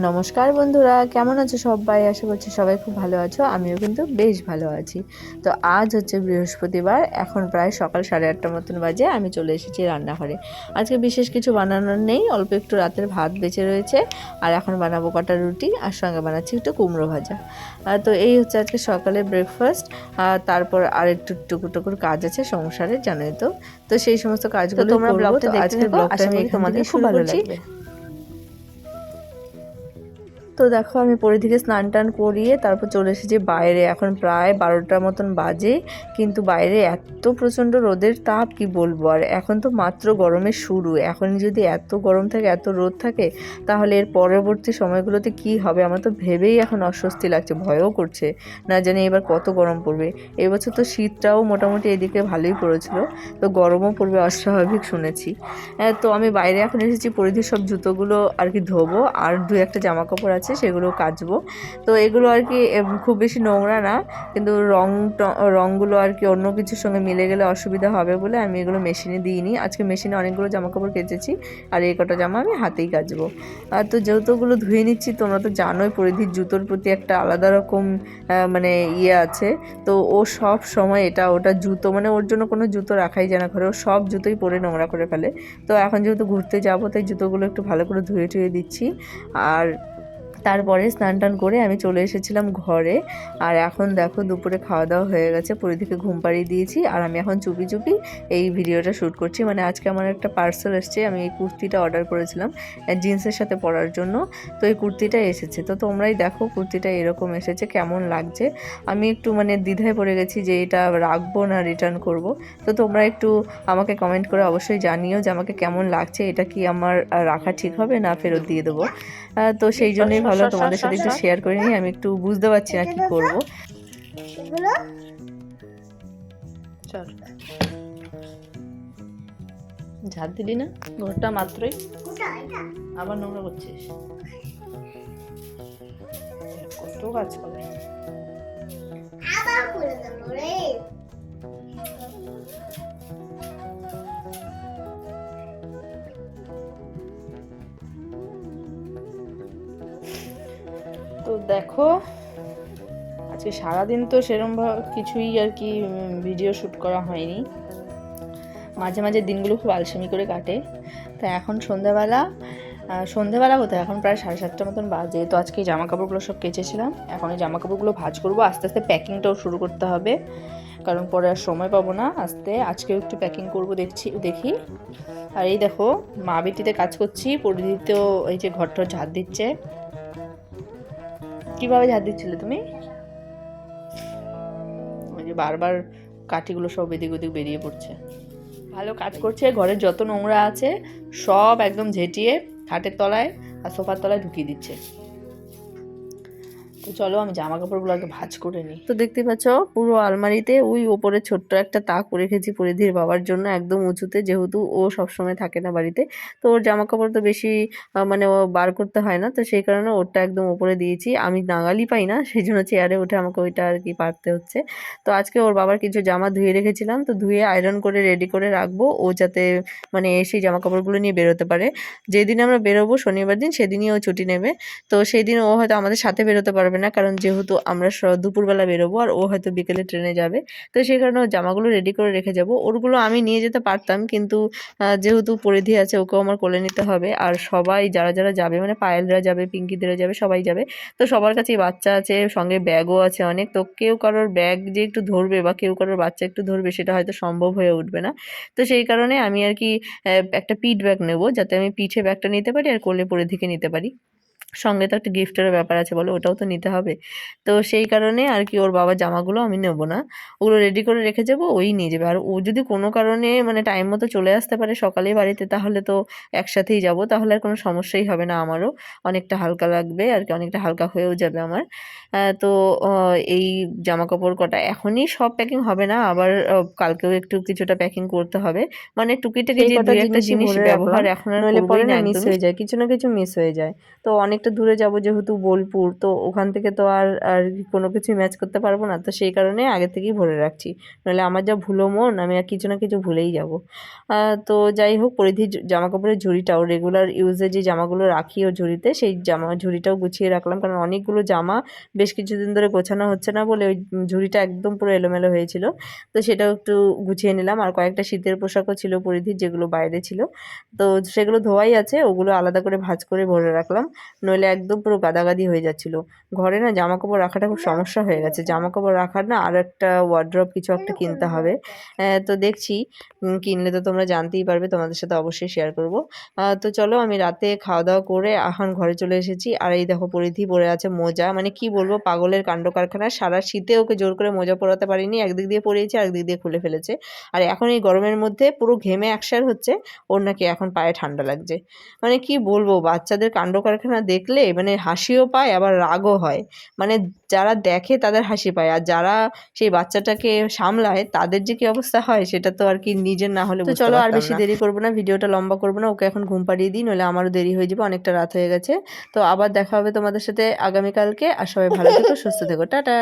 নমস্কার বন্ধুরা কেমন আছো সবাই? আশা করছি সবাই খুব ভালো আছো আমিও কিন্তু বেশ ভালো আছি। তো আজ হচ্ছে বৃহস্পতিবার এখন প্রায় সকাল সাড়ে আটটার মতন বাজে আমি চলে এসেছি রান্নাঘরে। আজকে বিশেষ কিছু বানানোর নেই অল্প একটু রাতের ভাত বেঁচে রয়েছে আর এখন বানাবো কটা রুটি আর সঙ্গে বানাচ্ছি একটু কুমড়ো ভাজা। তো এই হচ্ছে আজকে সকালে ব্রেকফাস্ট আর তারপর আর একটু টুকু টুকুর কাজ আছে সংসারে জানোই তো। তো সেই সমস্ত কাজগুলো তোমরা ব্লগটা দেখতে থাকো, আশা করি তোমাদের খুব ভালো লাগবে। তো দেখো আমি পরে পরিধিকে স্নান টান করিয়ে তারপর চলে এসেছি বাইরে। এখন প্রায় বারোটার মতন বাজে কিন্তু বাইরে এত প্রচণ্ড রোদের তাপ কি বলব? আর এখন তো মাত্র গরমের শুরু। এখন যদি এত গরম থাকে এত রোদ থাকে তাহলে এর পরবর্তী সময়গুলোতে কি হবে? আমার তো ভেবেই এখন অস্বস্তি লাগছে ভয়ও করছে। না জানি এবার কত গরম পড়বে। এবছর তো শীতটাও মোটামুটি এদিকে ভালোই পড়েছিল তো গরমও পড়বে অস্বাভাবিক শুনেছি। হ্যাঁ, তো আমি বাইরে এখন এসেছি পরিধির সব জুতোগুলো আর কি ধোবো আর দু একটা জামা কাপড় আছে, সেগুলো কাচবো। তো এগুলো আর কি খুব বেশি নোংরা না, কিন্তু রং রংগুলো আর কি অন্য কিছুর সঙ্গে মিলে গেলে অসুবিধা হবে বলে আমি এগুলো মেশিনে দিইনি। আজকে মেশিনে অনেকগুলো জামা কাপড় কেচেছি আর এই কটা জামা আমি হাতেই কাচবো। আর তো যেহেতুগুলো ধুয়ে নিচ্ছি, তোমরা তো জানোই পরিধির জুতোর প্রতি একটা আলাদা রকম মানে ইয়ে আছে। তো ও সব সময় এটা, ওটা জুতো মানে ওর জন্য কোনো জুতো রাখাই যায় না ঘরে, ও সব জুতোই পরে নোংরা করে ফেলে। তো এখন যেহেতু ঘুরতে যাব, তাই জুতোগুলো একটু ভালো করে ধুয়ে টুয়ে দিচ্ছি। আর তারপরে স্নান টান করে আমি চলে এসেছিলাম ঘরে। আর এখন দেখো দুপুরে খাওয়া দাওয়া হয়ে গেছে পরিধিকে ঘুম পাড়িয়ে দিয়েছি। আর আমি এখন চুপি চুপি এই ভিডিওটা শ্যুট করছি। মানে আজকে আমার একটা পার্সেল এসছে, আমি এই কুর্তিটা অর্ডার করেছিলাম জিন্সের সাথে পরার জন্য। তো এই কুর্তিটা এসেছে। তো তোমরাই দেখো কুর্তিটা এরকম এসেছে, কেমন লাগছে। আমি একটু মানে দ্বিধায় পড়ে গেছি যে এটা রাখব না রিটার্ন করব। তো তোমরা একটু আমাকে কমেন্ট করে অবশ্যই জানিও যে আমাকে কেমন লাগছে। এটা কি আমার রাখা ঠিক হবে না ফেরত দিয়ে দেবো? তো সেই জন্যই ভালো তোমাদের সাথে একটু শেয়ার করে নিই আমি একটু বুঝতে পারছি না কি করব। এগুলো ঝাড় দিলি না? ঘরটা মাত্রই। আবার নোংরা করছিস? কত কাজ করে। আবার করে দেবো রে। তো দেখো, আজকে সারাদিন তো সেরম কিছুই আর কি ভিডিও শ্যুট করা হয়নি। মাঝে মাঝে দিনগুলো খুব আলসেমি করে কাটে। তা এখন সন্ধ্যাবেলা সন্ধ্যাবেলা কোথায় এখন প্রায় সাড়ে সাতটার মতন বাজে। তো আজকে জামা কাপড়গুলো সব কেচেছিলাম। এখন এই জামা কাপড়গুলো ভাঁজ করব। আস্তে আস্তে প্যাকিংটাও শুরু করতে হবে। কারণ পরে আর সময় পাবো না। আস্তে আজকেও একটু প্যাকিং করব দেখছি, দেখি। আর এই দেখো, মা বেটিতে কাজ করছি। পরিধিতেও এই যে ঘরটা ঝাড় দিচ্ছে। কীভাবে ঝাড় দিচ্ছিলে তুমি? ওই যে বারবার কাঠিগুলো সব এদিক ওদিক বেরিয়ে পড়ছে। ভালো কাজ করছে, ঘরের যত নোংরা আছে সব একদম ঝেটিয়ে খাটের তলায় আর সোফার তলায় ঢুকিয়ে দিচ্ছে। তো চলো আমি জামা কাপড়গুলো আগে ভাঁজ করে নিই। তো দেখতে পাচ্ছ, পুরো আলমারিতে ওই ওপরে ছোট্ট একটা তাক রেখেছি পরিধির বাবার জন্য, একদম উঁচুতে, যেহেতু ও সবসময় থাকে না বাড়িতে। তো ওর জামা কাপড় তো বেশি মানে ও বার করতে হয় না, তো সেই কারণে ওরটা একদম ওপরে দিয়েছি। আমি নাগালই পাই না, সেই জন্য চেয়ারে উঠে আমাকে ওইটা আর কি পারতে হচ্ছে। তো আজকে ওর বাবার কিছু জামা ধুয়ে রেখেছিলাম, তো ধুয়ে আয়রন করে রেডি করে রাখব, ও যাতে মানে এসে জামা কাপড়গুলো নিয়ে বেরোতে পারে। যেদিন আমরা বেরোবো শনিবার দিন, সেদিনই ও ছুটি নেবে। তো সেই দিন ও হয়তো আমাদের সাথে বেরোতে পারবে না। কারণ যেহেতু আমরা দুপুরবেলা বেরোবো আর ও হয়তো বিকেলে ট্রেনে যাবে। তো সেই কারণে ওর জামাগুলো রেডি করে রেখে যাব। ওরগুলো আমি নিয়ে যেতে পারতাম কিন্তু যেহেতু পরিধি আছে ওকেও আমার কোলে নিতে হবে। আর সবাই যারা যারা যাবে মানে পায়েলরা যাবে পিঙ্কিদেরা যাবে, সবাই যাবে। তো সবার কাছেই বাচ্চা আছে, সঙ্গে ব্যাগও আছে অনেক। তো কেউ কারোর ব্যাগ যে একটু ধরবে বা কেউ কারোর বাচ্চা একটু ধরবে সেটা হয়তো সম্ভব হয়ে উঠবে না। তো সেই কারণে আমি আর কি একটা পিঠ ব্যাগ নেব যাতে আমি পিঠে ব্যাগটা নিতে পারি আর কোলে পরিধিকে নিতে পারি। সঙ্গে তো একটা গিফটেরও ব্যাপার আছে বলো ওটাও তো নিতে হবে। তো সেই কারণে আর কি ওর বাবার জামাগুলো আমি নেব না। ওগুলো রেডি করে রেখে যাব ওই নিয়ে যাবে। আর ও যদি কোনো কারণে মানে টাইম মতো চলে আসতে পারে সকালে বাড়িতে তাহলে তো একসাথেই যাব। তাহলে আর কোনো সমস্যাই হবে না আমারও। অনেকটা হালকা লাগবে আর কি অনেকটা হালকা হয়েও যাবে আমার। তো এই জামা কাপড় কটা। এখনই সব প্যাকিং হবে না আবার কালকেও একটু কিছুটা প্যাকিং করতে হবে। মানে টুকিটাকি যে দুই একটা জিনিস ব্যবহার এখন আর পরে না মিস। হয়ে যায় কিছু না কিছু মিস হয়ে যায়। তো অনেক অনেকটা দূরে যাব যেহেতু বোলপুর, তো ওখান থেকে তো আর আর কোনো কিছুই ম্যাচ করতে পারব না। তো সেই কারণে আগে থেকেই ভরে রাখছি, নাহলে আমার যা ভুলো মন, আমি আর কিছু না কিছু ভুলেই যাব। তো যাই হোক, পরিধির জামা কাপড়ের ঝুড়িটাও রেগুলার ইউজে যে জামাগুলো রাখি ও ঝুড়িতে, সেই জামা ঝুড়িটাও গুছিয়ে রাখলাম, কারণ অনেকগুলো জামা বেশ কিছুদিন ধরে গোছানো হচ্ছে না বলে ওই ঝুড়িটা একদম পুরো এলোমেলো হয়েছিল। তো সেটাও একটু গুছিয়ে নিলাম। আর কয়েকটা শীতের পোশাকও ছিল পরিধির, যেগুলো বাইরে ছিল। তো সেগুলো ধোয়াই আছে, ওগুলো আলাদা করে ভাঁজ করে ভরে রাখলাম। নইলে একদম পুরো গাদাগাদি হয়ে যাচ্ছিল। ঘরে না জামা কাপড় রাখাটা খুব সমস্যা হয়ে গেছে। জামা কাপড় রাখার না আর একটা ওয়ার্ড্রপ কিছু একটা কিনতে হবে। তো দেখছি কিনলে তো তোমরা জানতেই পারবে তোমাদের সাথে অবশ্যই শেয়ার করব। তো চলো আমি রাতে খাওয়া দাওয়া করে এখন ঘরে চলে এসেছি। আর এই দেখো পরিধি পরে আছে মোজা। মানে কি বলব পাগলের কাণ্ড কারখানা। সারা শীতে ওকে জোর করে মোজা পরাতে পারিনি। একদিক দিয়ে পরিয়েছে একদিক দিয়ে খুলে ফেলেছে। আর এখন এই গরমের মধ্যে পুরো ঘেমে একসার হচ্ছে ওর নাকি এখন পায়ে ঠান্ডা লাগছে। মানে কি বলব বাচ্চাদের কাণ্ড কারখানা দেখলে মানে হাসিও পায় আবার রাগও হয়। মানে যারা দেখে তাদের হাসি পায়। আর যারা সেই বাচ্চাটাকে সামলায় তাদের যে কি অবস্থা হয় সেটা তো আর কি নিজের না হলে তো চলো আর বেশি দেরি করব না ভিডিওটা লম্বা করব না ওকে এখন ঘুম পাড়িয়ে দিই নইলে আমারও দেরি হয়ে যাবে অনেকটা রাত হয়ে গেছে। তো আবার দেখা হবে তোমাদের সাথে আগামীকালকে আর সবাই ভালো থেকো সুস্থ থেকো টাটা।